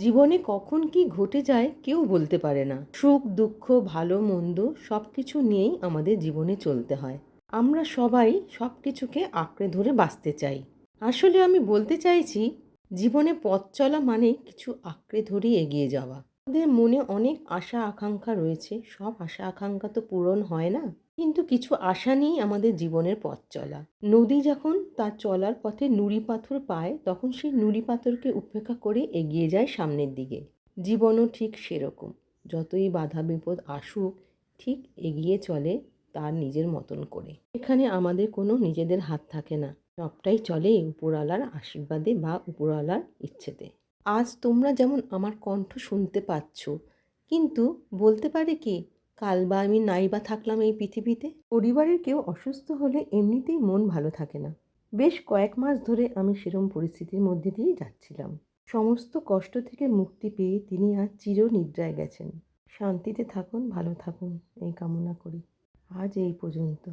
জীবনে কখন কি ঘটে যায় কেউ বলতে পারে না। সুখ, দুঃখ, ভালো, মন্দ সব কিছু নিয়েই আমাদের জীবনে চলতে হয়। আমরা সবাই সব কিছুকে আঁকড়ে ধরে বাঁচতে চাই। আসলে আমি বলতে চাইছি, জীবনে পথ চলা মানে কিছু আঁকড়ে ধরে এগিয়ে যাওয়া। আমাদের মনে অনেক আশা আকাঙ্ক্ষা রয়েছে। সব আশা আকাঙ্ক্ষা তো পূরণ হয় না। কিন্তু কিছু আশা নিয়েই আমাদের জীবনের পথ চলা। নদী যখন তার চলার পথে নুড়ি পাথর পায়, তখন সেই নুড়ি পাথরকে উপেক্ষা করে এগিয়ে যায় সামনের দিকে। জীবনও ঠিক সেরকম। যতই বাধা বিপদ আসুক, ঠিক এগিয়ে চলে তার নিজের মতন করে। এখানে আমাদের কোনো নিজেদের হাত থাকে না। সবটাই চলে উপরওয়ালার আশীর্বাদে বা উপরওয়ালার ইচ্ছেতে। আজ তোমরা যেমন আমার কণ্ঠ শুনতে পাচ্ছ, কিন্তু বলতে পারে কি, কাল বা আমি নাই বা থাকলাম এই পৃথিবীতে? পরিবারের কেউ অসুস্থ হলে এমনিতেই মন ভালো থাকে না। বেশ কয়েক মাস ধরে আমি সেরম পরিস্থিতির মধ্যে দিয়েই যাচ্ছিলাম। সমস্ত কষ্ট থেকে মুক্তি পেয়ে তিনি আজ চিরনিদ্রায় গেছেন। শান্তিতে থাকুন, ভালো থাকুন, এই কামনা করি। আজ এই পর্যন্ত।